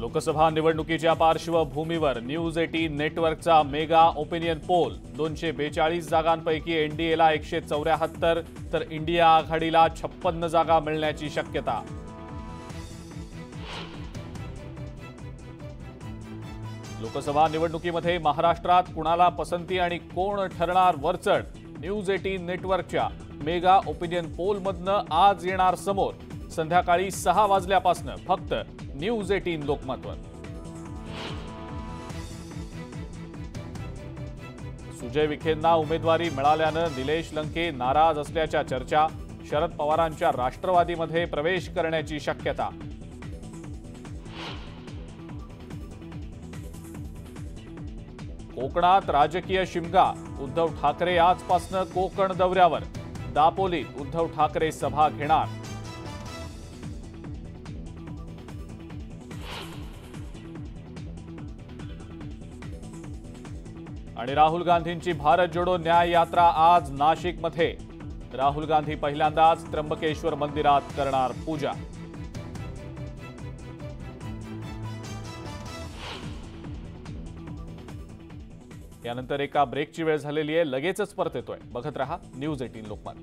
लोकसभा निवडणुकीच्या पार्श्वभूमीवर news eighteen नेटवर्कचा मेगा ओपिनियन पोल. दोनशे बेचाळीस जागांपैकी एनडीएला एकशे चौऱ्याहत्तर तर इंडिया आघाडीला छप्पन्न जागा मिळण्याची शक्यता. लोकसभा निवडणुकीमध्ये महाराष्ट्रात कुणाला पसंती आणि कोण ठरणार वरचढ? न्यूज एटीन नेटवर्कच्या मेगा ओपिनियन पोलमधनं आज येणार समोर. संध्याकाळी सहा वाजल्यापासून फक्त न्यूज एटीन लोकमतवर. सुजय विखेंना उमेदवारी मिळाल्यानं निलेश लंके नाराज असल्याच्या चर्चा शरद पवारांच्या राष्ट्रवादीमध्ये प्रवेश करण्याची शक्यता. कोकणात राजकीय शिमगा उद्धव ठाकरे आजपासनं कोकण दौऱ्यावर. दापोलीत उद्धव ठाकरे सभा घेणार. आणि राहुल गांधींची भारत जोडो न्याय यात्रा आज नाशिकमध्ये. राहुल गांधी पहिल्यांदाच त्र्यंबकेश्वर मंदिरात करणार पूजा. यानंतर एका ब्रेकची वेळ झालेली आहे लगेचच परत येतोय. बघत रहा न्यूज एटीन लोकमत.